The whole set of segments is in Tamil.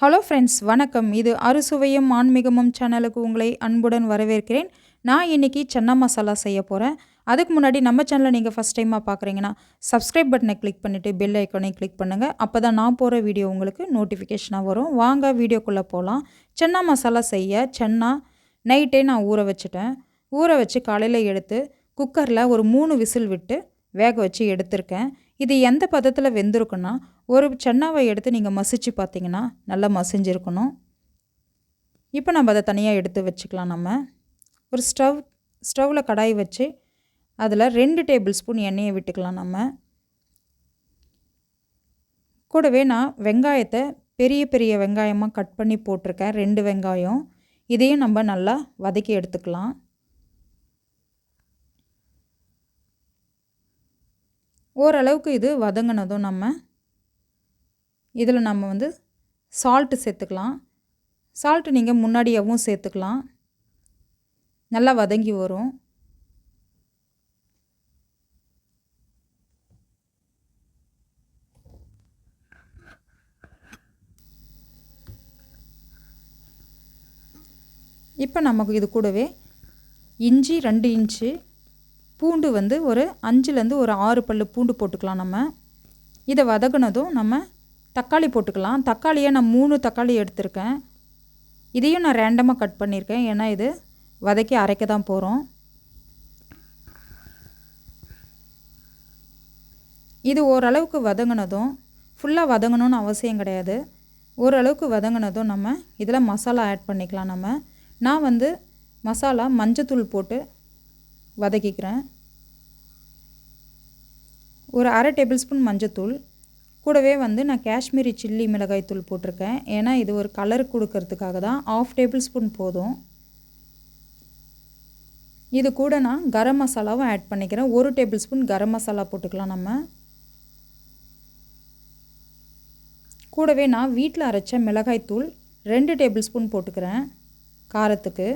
ஹலோ ஃப்ரெண்ட்ஸ் வணக்கம். இது அறுசுவையும் ஆன்மீகமும் சேனலுக்கு உங்களை அன்புடன் வரவேற்கிறேன். நான் இன்றைக்கி சன்னா மசாலா செய்ய போகிறேன் அதுக்கு முன்னாடி நம்ம சேனலை நீங்கள் ஃபஸ்ட் டைமாக பார்க்குறீங்கன்னா சப்ஸ்கிரைப் பட்டனை கிளிக் பண்ணிவிட்டு பெல் ஐக்கனை கிளிக் பண்ணுங்கள் அப்போ தான் நான் போகிற வீடியோ உங்களுக்கு நோட்டிஃபிகேஷனாக வரும். வாங்க வீடியோக்குள்ளே போகலாம் சன்னா மசாலா செய்ய சன்னா நைட்டே நான் ஊற வச்சுட்டேன். ஊற வச்சு காலையில் எடுத்து குக்கரில் ஒரு மூணு விசில் விட்டு வேக வச்சு எடுத்திருக்கேன். இது எந்த பதத்தில் வெந்திருக்குன்னா ஒரு சென்னாவை எடுத்து நீங்கள் மசிச்சு பார்த்தீங்கன்னா நல்லா மசிஞ்சிருக்கணும். இப்போ நம்ம அதை தனியாக எடுத்து வச்சுக்கலாம் நம்ம. ஒரு ஸ்டவ் ஸ்டவ்வில் கடாய் வச்சு அதில் ரெண்டு டேபிள் ஸ்பூன் எண்ணெயை விட்டுக்கலாம் நம்ம. கூடவே நான் வெங்காயத்தை பெரிய பெரிய வெங்காயமாக கட் பண்ணி போட்டிருக்கேன் ரெண்டு வெங்காயம். இதையும் நம்ம நல்லா வதக்கி எடுத்துக்கலாம். ஓரளவுக்கு இது வதங்கினதும் நம்ம இதில் நம்ம வந்து சால்ட்டு சேர்த்துக்கலாம். சால்ட்டு நீங்கள் முன்னாடியாகவும் சேர்த்துக்கலாம். நல்லா வதங்கி வரும். இப்போ நமக்கு இது கூடவே இஞ்சி ரெண்டு இன்ச்சு பூண்டு வந்து ஒரு அஞ்சுலேருந்து ஒரு ஆறு பல் பூண்டு போட்டுக்கலாம் நம்ம. இதை வதகுனதும் நம்ம தக்காளி போட்டுக்கலாம். தக்காளியை நான் மூணு தக்காளி எடுத்திருக்கேன். இதையும் நான் ரேண்டமாக கட் பண்ணியிருக்கேன். ஏன்னா இது வதக்கி அரைக்க தான் போகிறோம் இது ஓரளவுக்கு வதங்கினதும் ஃபுல்லாக வதங்கணும்னு அவசியம் கிடையாது. ஓரளவுக்கு வதங்கினதும் நம்ம இதில் மசாலா ஆட் பண்ணிக்கலாம் நம்ம. நான் வந்து மசாலா மஞ்சத்தூள் போட்டு வதக்கிக்கிறேன். ஒரு அரை டேபிள் ஸ்பூன் மஞ்சத்தூள். கூடவே வந்து நான் காஷ்மீரி சில்லி மிளகாய் தூள் போட்டிருக்கேன். ஏன்னா இது ஒரு கலர் கொடுக்கறதுக்காக தான். ஆஃப் டேபிள் ஸ்பூன் போதும். இது கூட நான் கரம் மசாலாவும் ஆட் பண்ணிக்கிறேன். ஒரு டேபிள் ஸ்பூன் கரம் மசாலா போட்டுக்கலாம் நம்ம. கூடவே நான் வீட்டில் அரைச்ச மிளகாய்த்தூள் ரெண்டு டேபிள் ஸ்பூன் போட்டுக்கிறேன். காரத்துக்கு.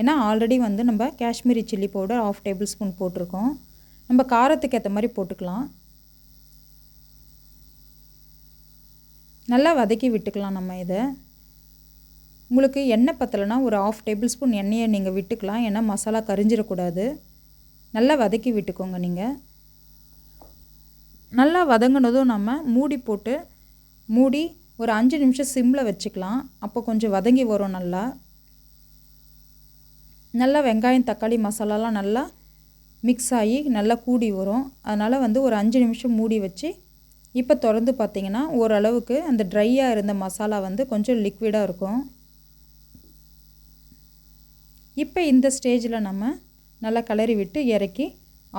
ஏன்னா ஆல்ரெடி வந்து நம்ம Kashmiri chilli powder of tablespoon போட்டிருக்கோம். நம்ம காரத்துக்கு ஏற்ற மாதிரி போட்டுக்கலாம். நல்லா வதக்கி விட்டுக்கலாம் நம்ம இதை. உங்களுக்கு எண்ணெய் பத்தலைன்னா ஒரு ஆஃப் டேபிள் ஸ்பூன் எண்ணெயை நீங்கள் விட்டுக்கலாம். ஏன்னா மசாலா கரிஞ்சிடக்கூடாது. நல்லா வதக்கி விட்டுக்கோங்க நீங்கள் நல்லா வதங்கினதும் நம்ம மூடி போட்டு மூடி ஒரு அஞ்சு நிமிஷம் சிம்மில் வச்சுக்கலாம். அப்போ கொஞ்சம் வதங்கி வரும் நல்லா. நல்லா வெங்காயம் தக்காளி மசாலாலாம் நல்லா மிக்ஸ் ஆகி நல்லா கூடி வரும். அதனால் வந்து ஒரு அஞ்சு நிமிஷம் மூடி வச்சு இப்போ திறந்து பார்த்திங்கன்னா ஓரளவுக்கு அந்த ட்ரையாக இருந்த மசாலா வந்து கொஞ்சம் லிக்விடாக இருக்கும். இப்போ இந்த ஸ்டேஜில் நம்ம நல்லா கிளறி விட்டு இறக்கி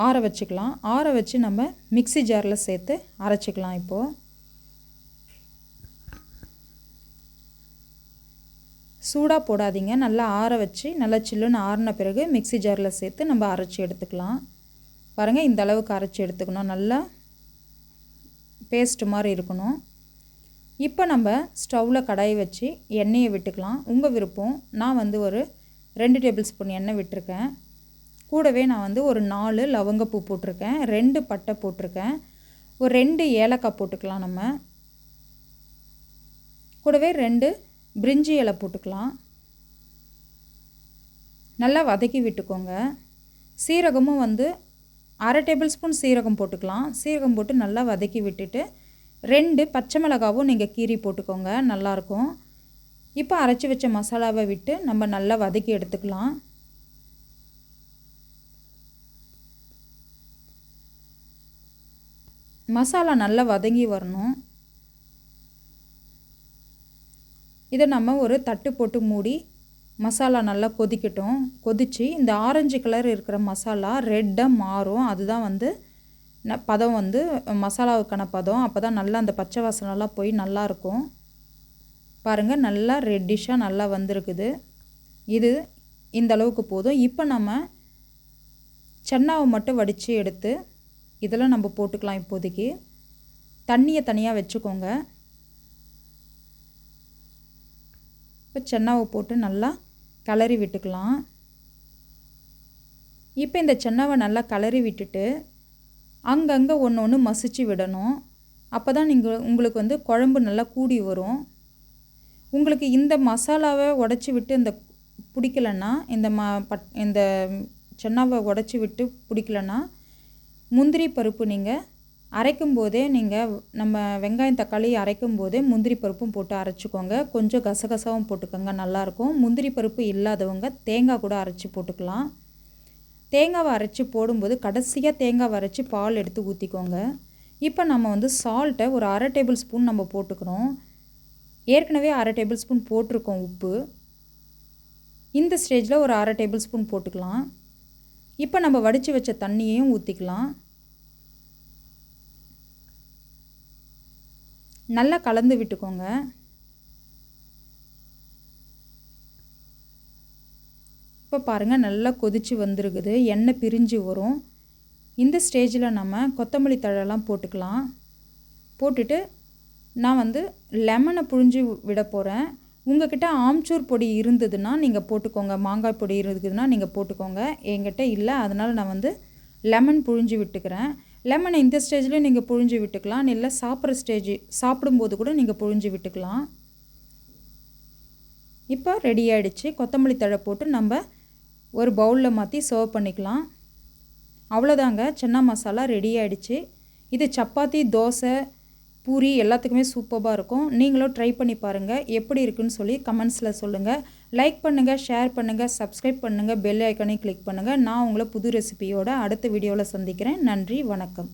ஆற வச்சுக்கலாம். ஆற வச்சு நம்ம மிக்சி ஜாரில் சேர்த்து அரைச்சிக்கலாம் இப்போது சூடாக போடாதீங்க. நல்லா ஆற வச்சு நல்லா சில்லுன்னு ஆறின பிறகு மிக்சி ஜாரில் சேர்த்து நம்ம அரைச்சி எடுத்துக்கலாம். பாருங்கள் இந்த அளவுக்கு அரைச்சி எடுத்துக்கணும். நல்லா பேஸ்ட்டு மாதிரி இருக்கணும். இப்போ நம்ம ஸ்டவ்வில் கடாய் வச்சு எண்ணெயை விட்டுக்கலாம். உங்கள் விருப்பம். நான் வந்து ஒரு ரெண்டு டேபிள் ஸ்பூன் எண்ணெய் விட்டுருக்கேன். கூடவே நான் வந்து ஒரு நாலு லவங்கப்பூ போட்டிருக்கேன். ரெண்டு பட்டை போட்டிருக்கேன். ஒரு ரெண்டு ஏலக்காய் போட்டுக்கலாம் நம்ம. கூடவே ரெண்டு பிரிஞ்சி இலை போட்டுக்கலாம். நல்லா வதக்கி விட்டுக்கோங்க. சீரகமும் வந்து அரை டேபிள் ஸ்பூன் சீரகம் போட்டுக்கலாம். சீரகம் போட்டு நல்லா வதக்கி விட்டுட்டு ரெண்டு பச்சை மிளகாவும் நீங்கள் கீரி போட்டுக்கோங்க. நல்லாயிருக்கும் இப்போ அரைச்சி வச்ச மசாலாவை விட்டு நம்ம நல்லா வதக்கி எடுத்துக்கலாம். மசாலா நல்லா வதங்கி வரணும். இதை நம்ம ஒரு தட்டு போட்டு மூடி மசாலா நல்லா கொதிக்கட்டும். கொதித்து இந்த ஆரஞ்சு கலர் இருக்கிற மசாலா ரெட்டாக மாறும். அதுதான் வந்து ந பதம் வந்து மசாலாவுக்கான பதம். அப்போ தான் நல்லா அந்த பச்சை வாசனெல்லாம் போய் நல்லாயிருக்கும் பாருங்கள் நல்லா ரெட்டிஷாக நல்லா வந்திருக்குது. இது இந்த அளவுக்கு போதும். இப்போ நம்ம சென்னாவை மட்டும் வடித்து எடுத்து இதெல்லாம் நம்ம போட்டுக்கலாம் இப்போதைக்கு. தண்ணியை தனியாக வச்சுக்கோங்க. இப்போ சென்னாவை போட்டு நல்லா கிளறி விட்டுக்கலாம். இப்போ இந்த சென்னாவை நல்லா கிளறி விட்டுட்டு அங்கங்கே ஒன்று ஒன்று மசிச்சு விடணும். அப்போ தான் நீங்கள் உங்களுக்கு வந்து குழம்பு நல்லா கூடி வரும். உங்களுக்கு இந்த மசாலாவை உடச்சி விட்டு இந்த பிடிக்கலன்னா இந்த ம பட் இந்த சென்னாவை உடச்சி விட்டு பிடிக்கலன்னா முந்திரி பருப்பு நீங்கள் அரைக்கும் போதே நீங்கள் நம்ம வெங்காயம் தக்காளி அரைக்கும் போதே முந்திரி பருப்பும் போட்டு அரைச்சிக்கோங்க. கொஞ்சம் கசகசாவும் போட்டுக்கோங்க நல்லாயிருக்கும். முந்திரி பருப்பு இல்லாதவங்க தேங்காய் கூட அரைச்சி போட்டுக்கலாம். தேங்காவை அரைச்சி போடும்போது கடைசியாக தேங்காவை அரைச்சி பால் எடுத்து ஊற்றிக்கோங்க இப்போ நம்ம வந்து சால்ட்டை ஒரு அரை டேபிள் ஸ்பூன் நம்ம போட்டுக்கிறோம். ஏற்கனவே அரை டேபிள் ஸ்பூன் போட்டிருக்கோம் உப்பு. இந்த ஸ்டேஜில் ஒரு அரை டேபிள் ஸ்பூன் போட்டுக்கலாம். இப்போ நம்ம வடித்து வச்ச தண்ணியையும் ஊற்றிக்கலாம் நல்லா கலந்து விட்டுக்கோங்க. இப்போ பாருங்கள் நல்லா கொதித்து வந்திருக்குது. எண்ணெய் பிரிஞ்சு வரும். இந்த ஸ்டேஜில் நம்ம கொத்தமல்லி தழைலாம் போட்டுக்கலாம். போட்டுட்டு நான் வந்து லெமனை புழிஞ்சு விட போகிறேன் உங்கள்கிட்ட ஆம்ச்சூர் பொடி இருந்ததுன்னா நீங்கள் போட்டுக்கோங்க. மாங்காய் பொடி இருக்குதுன்னா நீங்கள் போட்டுக்கோங்க. என்கிட்ட இல்லை. அதனால் நான் வந்து லெமன் புழிஞ்சு விட்டுக்கிறேன். லெமனை இந்த ஸ்டேஜ்லேயும் நீங்கள் புழிஞ்சு விட்டுக்கலாம். இல்லை சாப்பிட்ற ஸ்டேஜ் சாப்பிடும்போது கூட நீங்கள் புழிஞ்சு விட்டுக்கலாம். இப்போ ரெடி ஆகிடுச்சு கொத்தமல்லி தழை போட்டு நம்ம ஒரு பவுலில் மாற்றி சர்வ் பண்ணிக்கலாம். அவ்வளோதாங்க சென்னா மசாலா ரெடி ஆகிடுச்சு இது சப்பாத்தி தோசை பூரி எல்லாத்துக்குமே சூப்பராக இருக்கும். நீங்களும் ட்ரை பண்ணி பாருங்கள் எப்படி இருக்குன்னு சொல்லி கமெண்ட்ஸில் சொல்லுங்கள் லைக் பண்ணுங்கள் ஷேர் பண்ணுங்கள் சப்ஸ்கிரைப் பண்ணுங்கள் பெல் ஐக்கனையும் கிளிக் பண்ணுங்கள் நான் உங்களை புது ரெசிபியோட அடுத்த வீடியோவில் சந்திக்கிறேன். நன்றி வணக்கம்.